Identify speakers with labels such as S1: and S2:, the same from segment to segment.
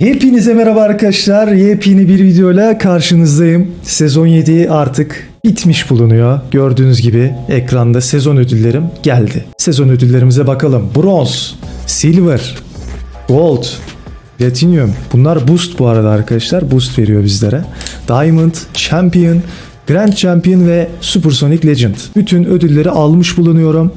S1: Hepinize merhaba arkadaşlar. Yepyeni bir videoyla karşınızdayım. Sezon 7 artık bitmiş bulunuyor. Gördüğünüz gibi ekranda sezon ödüllerim geldi. Sezon ödüllerimize bakalım. Bronz, Silver, Gold, Platinum. Bunlar boost bu arada arkadaşlar. Boost veriyor bizlere. Diamond, Champion, Grand Champion ve Supersonic Legend. Bütün ödülleri almış bulunuyorum.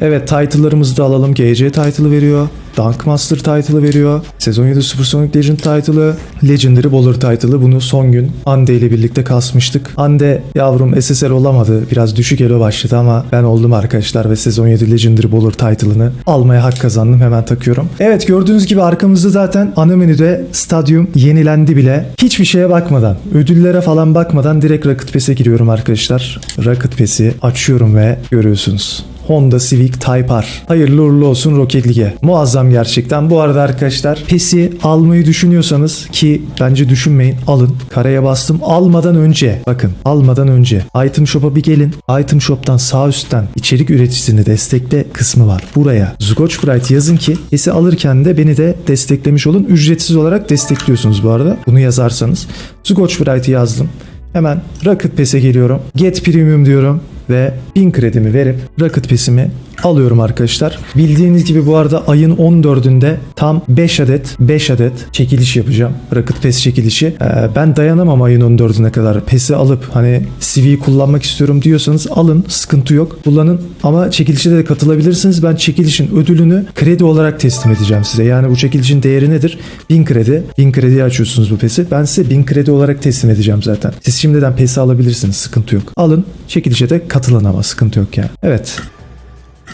S1: Evet title'larımızı da alalım. GC title'ı veriyor. Dunk Master title'ı veriyor. Sezon 7 Supersonic Legend title'ı. Legendary Bowler title'ı. Bunu son gün Ande ile birlikte kasmıştık. Ande yavrum SSL olamadı. Biraz düşük elo başladı ama ben oldum arkadaşlar ve sezon 7 Legendary Bowler title'ını almaya hak kazandım. Hemen takıyorum. Evet gördüğünüz gibi arkamızda zaten ana menüde stadyum yenilendi bile. Hiçbir şeye bakmadan, ödüllere falan bakmadan direkt Rocket Pass'e giriyorum arkadaşlar. Rocket Pass'i açıyorum ve görüyorsunuz. Honda Civic Type R. Hayırlı uğurlu olsun Rocket League'e. Muazzam gerçekten. Bu arada arkadaşlar PES'i almayı düşünüyorsanız ki bence düşünmeyin alın. Karaya bastım almadan önce bakın almadan önce Item Shop'a bir gelin. Item Shop'tan sağ üstten içerik üreticisini destekle kısmı var. Buraya Scotch Bright yazın ki PES'i alırken de beni de desteklemiş olun. Ücretsiz olarak destekliyorsunuz bu arada. Bunu yazarsanız. Scotch Bright'i yazdım. Hemen Rocket Pass'e geliyorum. Get Premium diyorum ve 1000 kredimi verip Rocket Pass'imi alıyorum arkadaşlar. Bildiğiniz gibi bu arada ayın 14'ünde tam 5 adet 5 adet çekiliş yapacağım. Rocket Pass çekilişi. Ee, ben dayanamam ayın 14'üne kadar. Pass'i alıp hani CV'yi kullanmak istiyorum diyorsanız alın. Sıkıntı yok. Kullanın ama çekilişe de katılabilirsiniz. Ben çekilişin ödülünü kredi olarak teslim edeceğim size. Yani bu çekilişin değeri nedir? 1000 kredi. 1000 krediye açıyorsunuz bu PES'i. Ben size 1000 kredi olarak teslim edeceğim zaten. Siz şimdiden PES'i alabilirsiniz. Sıkıntı yok. Alın. Çekilişe de katılın ama sıkıntı yok yani. Evet.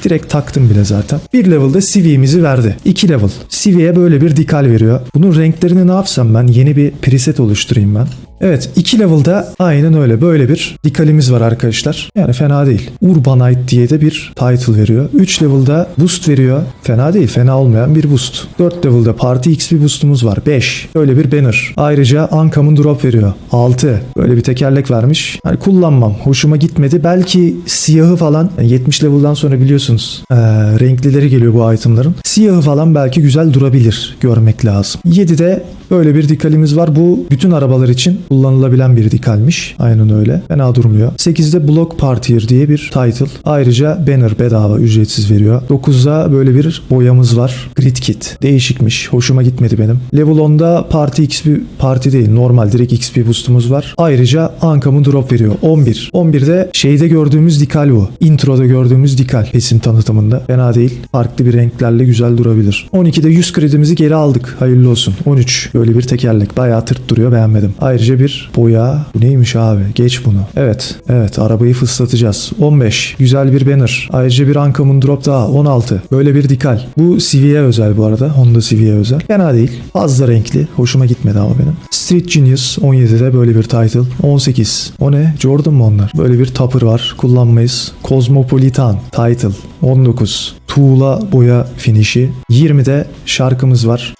S1: Direkt taktım bile zaten. Bir level'da CV'mizi verdi. 2 level. CV'ye böyle bir dikal veriyor. Bunun renklerini ne yapsam ben? Yeni bir preset oluşturayım ben. Evet 2 level'da aynen öyle böyle bir dikalimiz var arkadaşlar. Yani fena değil. Urbanite diye de bir title veriyor. 3 level'da boost veriyor. Fena değil fena olmayan bir boost. 4 level'da party XP boostumuz var. 5. Böyle bir banner. Ayrıca Uncommon drop veriyor. 6. Böyle bir tekerlek vermiş. Hani kullanmam. Hoşuma gitmedi. Belki siyahı falan yani 70 level'dan sonra biliyorsunuz ee, renklileri geliyor bu itemların. Siyahı falan belki güzel durabilir. Görmek lazım. 7'de böyle bir dikalimiz var. Bu bütün arabalar için kullanılabilen bir dikalmiş. Aynen öyle. Fena durmuyor. 8'de Block Partier diye bir title. Ayrıca banner bedava ücretsiz veriyor. 9'da böyle bir boyamız var. Grid Kit. Değişikmiş. Hoşuma gitmedi benim. Level 10'da Party XP parti değil. Normal direkt XP boostumuz var. Ayrıca Uncommon drop veriyor. 11. 11'de şeyde gördüğümüz dikal bu. Introda gördüğümüz dikal. Pesin tanıtımında. Fena değil. Farklı bir renklerle güzel durabilir. 12'de 100 kredimizi geri aldık. Hayırlı olsun. 13. Böyle bir tekerlek. Bayağı tırt duruyor. Beğenmedim. Ayrıca bir boya. Bu neymiş abi? Geç bunu. Evet. Evet. Arabayı fıslatacağız. 15. Güzel bir banner. Ayrıca bir Uncommon drop daha. 16. Böyle bir dikal. Bu CV'ye özel bu arada. Honda CV'ye özel. Fena değil. Fazla renkli. Hoşuma gitmedi ama benim. Street Genius 17'de böyle bir title. 18. O ne? Jordan mı onlar? Böyle bir topper var. Kullanmayız. Cosmopolitan title. 19. Tuğla boya finişi. 20'de şarkımız var.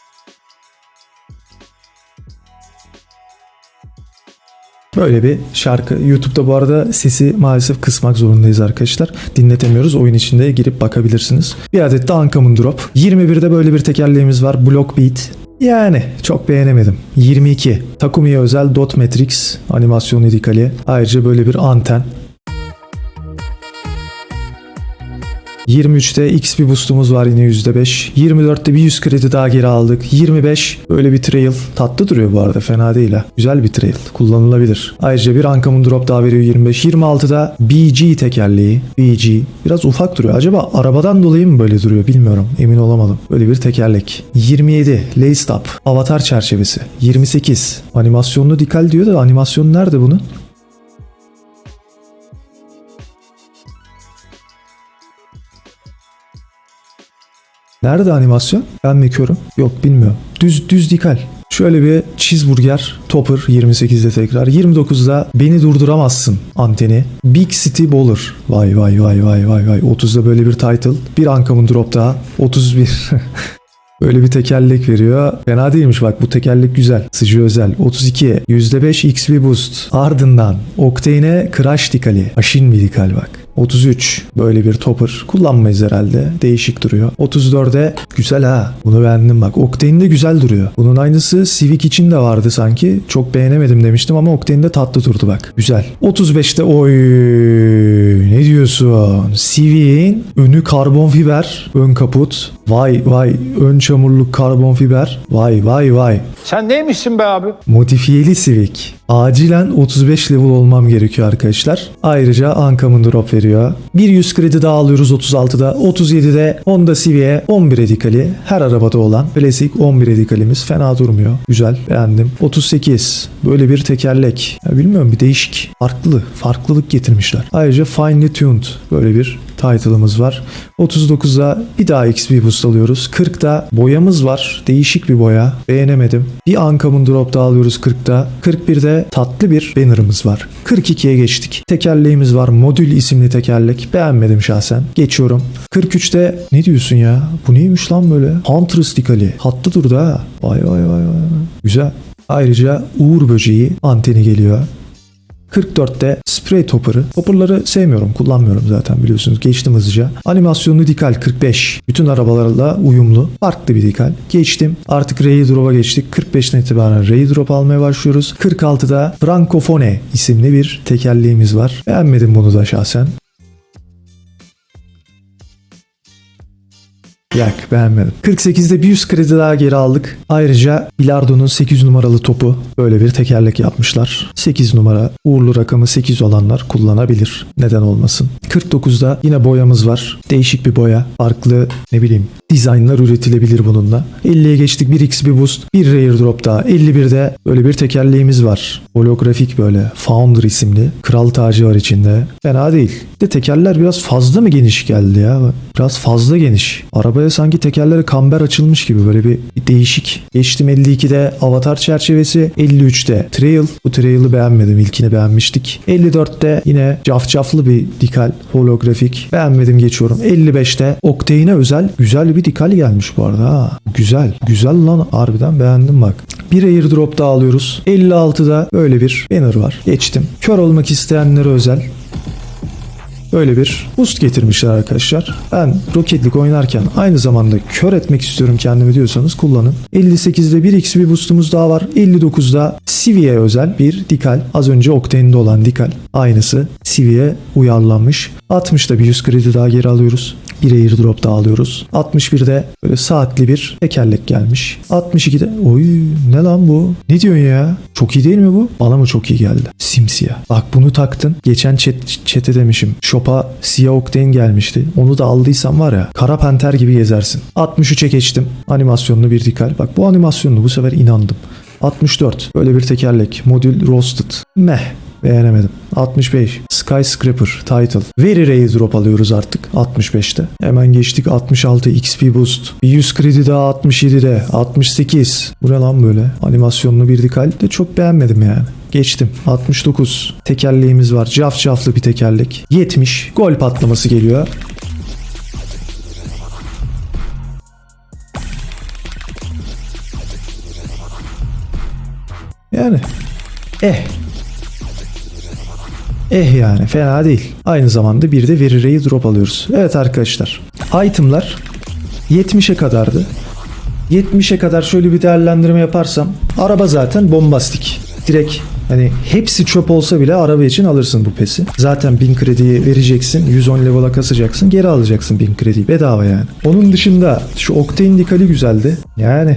S1: Böyle bir şarkı. YouTube'da bu arada sesi maalesef kısmak zorundayız arkadaşlar. Dinletemiyoruz. Oyun içinde girip bakabilirsiniz. Bir adet de Uncommon Drop. 21'de böyle bir tekerleğimiz var. Block Beat. Yani çok beğenemedim. 22. Takumi'ye özel Dot Matrix animasyon edikali. Ayrıca böyle bir anten. 23'te XP boostumuz var yine %5. 24'te bir 100 kredi daha geri aldık. 25 böyle bir trail. Tatlı duruyor bu arada fena değil ha. Güzel bir trail. Kullanılabilir. Ayrıca bir Uncommon drop daha veriyor 25. 26'da BG tekerleği. BG. Biraz ufak duruyor. Acaba arabadan dolayı mı böyle duruyor bilmiyorum. Emin olamadım. Böyle bir tekerlek. 27 Laced Up. Avatar çerçevesi. 28 animasyonlu dikal diyor da animasyon nerede bunun? Nerede animasyon? Ben mi körüm? Yok bilmiyorum. Düz düz dikal. Şöyle bir cheeseburger topper 28'de tekrar. 29'da beni durduramazsın anteni. Big City Bowler. Vay vay vay vay vay vay. 30'da böyle bir title. Bir Uncommon drop daha. 31. Böyle bir tekerlek veriyor. Fena değilmiş bak bu tekerlek güzel. Sıcı özel. 32. %5 XP boost. Ardından Octane'e Crash dikali. Aşin bir dikal bak. 33 böyle bir topper kullanmayız herhalde. Değişik duruyor. 34'e güzel ha. Bunu beğendim bak. Octane de güzel duruyor. Bunun aynısı Civic için de vardı sanki. Çok beğenemedim demiştim ama Octane de tatlı durdu bak. Güzel. 35'te oy ne diyorsun? Civic'in önü karbon fiber, ön kaput. Vay vay ön çamurluk karbon fiber. Vay vay vay.
S2: Sen neymişsin be abi?
S1: Modifiyeli Civic. Acilen 35 level olmam gerekiyor arkadaşlar. Ayrıca Ankam'ın drop veriyor. Bir 100 kredi daha alıyoruz 36'da. 37'de Honda Civic'e 11 edikali. Her arabada olan klasik 11 edikalimiz. Fena durmuyor. Güzel. Beğendim. 38. Böyle bir tekerlek. Ya bilmiyorum bir değişik. Farklı. Farklılık getirmişler. Ayrıca finely tuned. Böyle bir title'ımız var. 39'da bir daha XP boost alıyoruz. 40'da boyamız var. Değişik bir boya. Beğenemedim. Bir Ankam'ın drop daha alıyoruz 40'da. 41'de tatlı bir banner'ımız var. 42'ye geçtik. Tekerleğimiz var. Modül isimli tekerlek. Beğenmedim şahsen. Geçiyorum. 43'te ne diyorsun ya? Bu neymiş lan böyle? Hunter stikali. Hattı durdu ha. Vay vay vay vay. Güzel. Ayrıca Uğur böceği anteni geliyor. 44'te spray topper'ı. Topper'ları sevmiyorum, kullanmıyorum zaten biliyorsunuz. Geçtim hızlıca. Animasyonlu dikal 45. Bütün arabalarla uyumlu. Farklı bir dikal. Geçtim. Artık Ray Drop'a geçtik. 45'ten itibaren Ray Drop almaya başlıyoruz. 46'da Francofone isimli bir tekerleğimiz var. Beğenmedim bunu da şahsen. Yak beğenmedim. 48'de bir 100 kredi daha geri aldık. Ayrıca Bilardo'nun 8 numaralı topu böyle bir tekerlek yapmışlar. 8 numara uğurlu rakamı 8 olanlar kullanabilir. Neden olmasın. 49'da yine boyamız var. Değişik bir boya. Farklı ne bileyim dizaynlar üretilebilir bununla. 50'ye geçtik. 1 XP boost. Bir rare drop daha. 51'de böyle bir tekerleğimiz var. Holografik böyle. Founder isimli. Kral tacı var içinde. Fena değil. De tekerler biraz fazla mı geniş geldi ya? Biraz fazla geniş. Arabaya sanki tekerlere kamber açılmış gibi böyle bir, değişik. Geçtim 52'de avatar çerçevesi. 53'te trail. Bu trail'ı beğenmedim. İlkini beğenmiştik. 54'te yine cafcaflı bir dikal. Holografik. Beğenmedim geçiyorum. 55'te Octane'e özel güzel bir dikal gelmiş bu arada ha. Güzel. Güzel lan harbiden beğendim bak. Bir airdrop daha alıyoruz. 56'da böyle bir banner var. Geçtim. Kör olmak isteyenlere özel Böyle bir boost getirmişler arkadaşlar. Ben Rocket League oynarken aynı zamanda kör etmek istiyorum kendimi diyorsanız kullanın. 58'de bir XP boostumuz daha var. 59'da Civi'ye özel bir dikal. Az önce Octane'de olan dikal. Aynısı Civi'ye uyarlanmış. 60'da bir 100 kredi daha geri alıyoruz. Bir airdrop daha alıyoruz. 61'de böyle saatli bir tekerlek gelmiş. 62'de oy ne lan bu? Ne diyorsun ya? Çok iyi değil mi bu? Bana mı çok iyi geldi? Simsiyah. Bak bunu taktın. Geçen chat, chat'e demişim. Shop'a siyah Octane gelmişti. Onu da aldıysan var ya kara panter gibi gezersin. 63'e geçtim. Animasyonlu bir dikal. Bak bu animasyonlu bu sefer inandım. 64. Böyle bir tekerlek. Modül Roasted. Meh. Beğenemedim. 65. Skyscraper Title. Very Rare Drop alıyoruz artık 65'te. Hemen geçtik 66 XP Boost. Bir 100 kredi daha 67'de. 68. Bu ne lan böyle? Animasyonlu bir dikal de çok beğenmedim yani. Geçtim. 69. Tekerleğimiz var. Caf caflı bir tekerlek. 70. Gol patlaması geliyor. Yani eh Eh yani fena değil. Aynı zamanda bir de veri ray drop alıyoruz. Evet arkadaşlar. Itemlar 70'e kadardı. 70'e kadar şöyle bir değerlendirme yaparsam araba zaten bombastik. Direkt hani hepsi çöp olsa bile araba için alırsın bu pesi. Zaten 1000 krediyi vereceksin. 110 level'a kasacaksın. Geri alacaksın 1000 krediyi. Bedava yani. Onun dışında şu Octane dikali güzeldi. Yani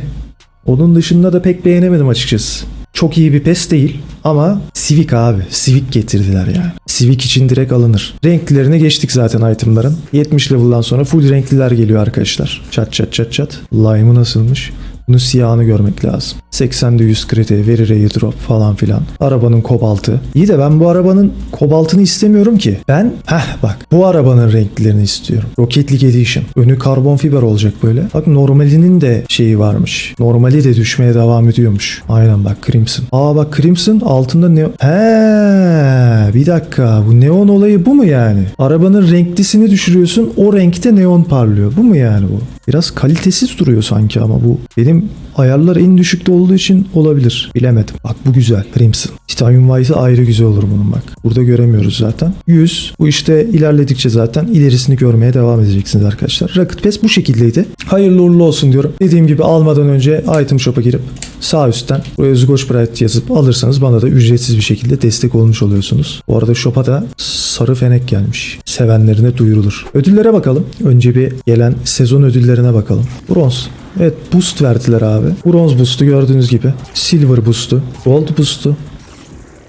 S1: onun dışında da pek beğenemedim açıkçası. Çok iyi bir pes değil ama Civic abi. Civic getirdiler yani. Civic için direkt alınır. Renklerine geçtik zaten itemların. 70 level'dan sonra full renkliler geliyor arkadaşlar. Çat çat çat çat. Lime'ı nasılmış? Bunun siyahını görmek lazım. 80'de 100 kredi, veri ray drop falan filan. Arabanın kobaltı. İyi de ben bu arabanın kobaltını istemiyorum ki. Ben, heh bak bu arabanın renklerini istiyorum. Rocket League Edition. Önü karbon fiber olacak böyle. Bak normalinin de şeyi varmış. Normali de düşmeye devam ediyormuş. Aynen bak Crimson. Aa bak Crimson altında ne... He bir dakika bu neon olayı bu mu yani? Arabanın renklisini düşürüyorsun o renkte neon parlıyor. Bu mu yani bu? Biraz kalitesiz duruyor sanki ama bu. Benim ayarlar en düşükte olduğu için olabilir. Bilemedim. Bak bu güzel. Crimson. Titanium White'ı ayrı güzel olur bunun bak. Burada göremiyoruz zaten. 100. Bu işte ilerledikçe zaten ilerisini görmeye devam edeceksiniz arkadaşlar. Rocket Pass bu şekildeydi. Hayırlı uğurlu olsun diyorum. Dediğim gibi almadan önce item shop'a girip sağ üstten buraya Zgoş Bright yazıp alırsanız bana da ücretsiz bir şekilde destek olmuş oluyorsunuz. Bu arada shop'a da sarı fenek gelmiş. Sevenlerine duyurulur. Ödüllere bakalım. Önce bir gelen sezon ödüllerine bakalım. Bronz. Evet boost verdiler abi. Bronz boost'u gördüğünüz gibi. Silver boost'u. Gold boost'u.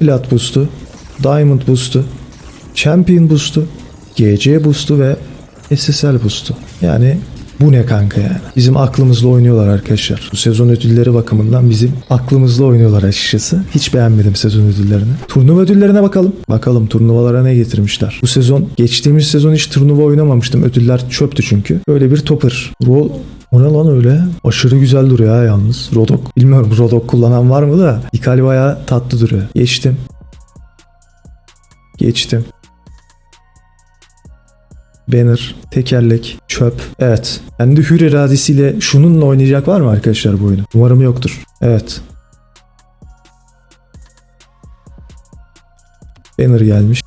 S1: Plat boost'u. Diamond boost'u. Champion boost'u. GC boost'u ve SSL boost'u. Yani bu ne kanka yani? Bizim aklımızla oynuyorlar arkadaşlar. Bu sezon ödülleri bakımından bizim aklımızla oynuyorlar açıkçası. Hiç beğenmedim sezon ödüllerini. Turnuva ödüllerine bakalım. Bakalım turnuvalara ne getirmişler. Bu sezon, geçtiğimiz sezon hiç turnuva oynamamıştım. Ödüller çöptü çünkü. Böyle bir topper. Roll o ne lan öyle? Aşırı güzel duruyor ha yalnız. Rodok. Bilmiyorum Rodok kullanan var mı da. İkal bayağı tatlı duruyor. Geçtim. Geçtim. Banner, tekerlek, çöp. Evet. Kendi hür iradesiyle şununla oynayacak var mı arkadaşlar bu oyunu? Umarım yoktur. Evet. Banner gelmiş.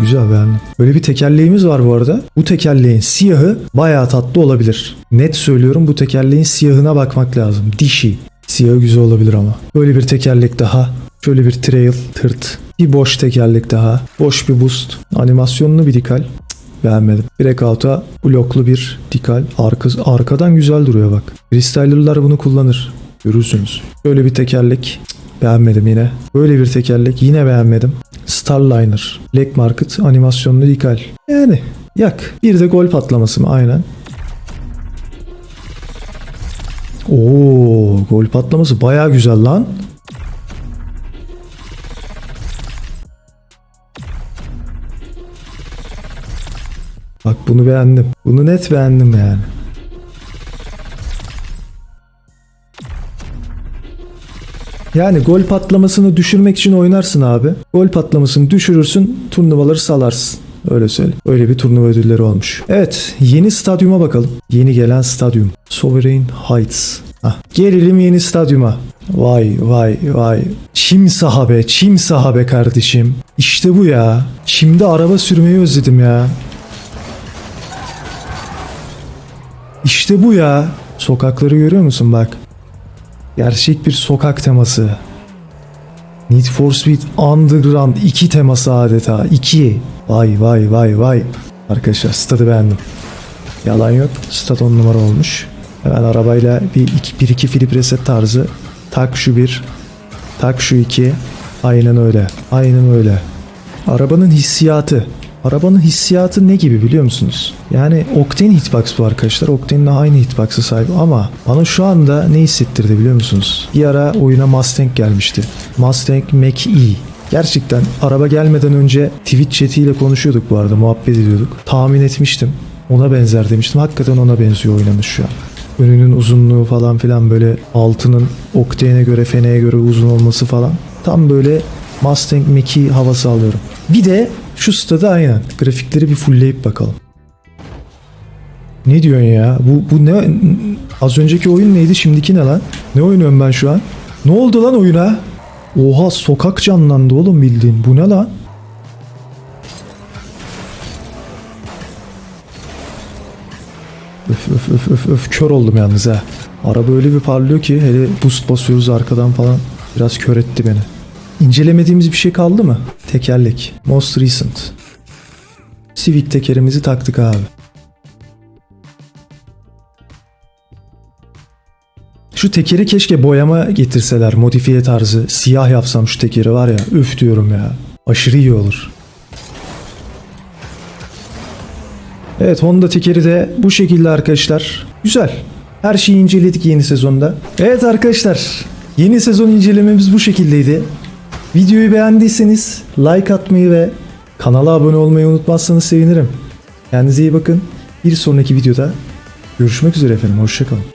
S1: Güzel beğendim. Böyle bir tekerleğimiz var bu arada. Bu tekerleğin siyahı bayağı tatlı olabilir. Net söylüyorum bu tekerleğin siyahına bakmak lazım. Dişi. Siyahı güzel olabilir ama. Böyle bir tekerlek daha. Şöyle bir trail, tırt. Bir boş tekerlek daha. Boş bir boost. Animasyonlu bir dikal. Beğenmedim. Breakout'a bloklu bir dikal. Arka, arkadan güzel duruyor bak. Freestyler'lar bunu kullanır. Görürsünüz. Böyle bir tekerlek. Beğenmedim yine. Böyle bir tekerlek yine beğenmedim. Starliner. Black Market animasyonlu dikal. Yani yak. Bir de gol patlaması mı? Aynen. Oo, gol patlaması baya güzel lan. Bak bunu beğendim. Bunu net beğendim yani. Yani gol patlamasını düşürmek için oynarsın abi. Gol patlamasını düşürürsün, turnuvaları salarsın. Öyle söyle. Öyle bir turnuva ödülleri olmuş. Evet, yeni stadyuma bakalım. Yeni gelen stadyum. Sovereign Heights. Hah. Gelelim yeni stadyuma. Vay vay vay. Çim sahabe, çim sahabe kardeşim. İşte bu ya. Çimde araba sürmeyi özledim ya. İşte bu ya. Sokakları görüyor musun bak. Gerçek bir sokak teması. Need for Speed Underground 2 teması adeta. 2. Vay vay vay vay. Arkadaşlar stadı beğendim. Yalan yok. Stat 10 numara olmuş. Hemen arabayla bir iki, bir iki flip reset tarzı. Tak şu bir. Tak şu iki. Aynen öyle. Aynen öyle. Arabanın hissiyatı. Arabanın hissiyatı ne gibi biliyor musunuz? Yani Octane hitbox bu arkadaşlar. Octane'le aynı hitbox'a sahip ama bana şu anda ne hissettirdi biliyor musunuz? Bir ara oyuna Mustang gelmişti. Mustang Mach-E. Gerçekten araba gelmeden önce Twitch chat'iyle konuşuyorduk bu arada. Muhabbet ediyorduk. Tahmin etmiştim. Ona benzer demiştim. Hakikaten ona benziyor oynanış şu an. Önünün uzunluğu falan filan böyle altının Octane'e göre Fene'ye göre uzun olması falan. Tam böyle Mustang Mach-E havası alıyorum. Bir de şu stada aynen. Grafikleri bir fullleyip bakalım. Ne diyorsun ya? Bu, bu ne? Az önceki oyun neydi? Şimdiki ne lan? Ne oynuyorum ben şu an? Ne oldu lan oyuna? Oha sokak canlandı oğlum bildiğin. Bu ne lan? Öf öf öf öf öf kör oldum yalnız ha. Araba öyle bir parlıyor ki hele boost basıyoruz arkadan falan biraz kör etti beni. İncelemediğimiz bir şey kaldı mı? Tekerlek. Most recent. Civic tekerimizi taktık abi. Şu tekeri keşke boyama getirseler modifiye tarzı. Siyah yapsam şu tekeri var ya üf diyorum ya. Aşırı iyi olur. Evet Honda tekeri de bu şekilde arkadaşlar. Güzel. Her şeyi inceledik yeni sezonda. Evet arkadaşlar yeni sezon incelememiz bu şekildeydi. Videoyu beğendiyseniz like atmayı ve kanala abone olmayı unutmazsanız sevinirim. Kendinize iyi bakın. Bir sonraki videoda görüşmek üzere efendim. Hoşçakalın.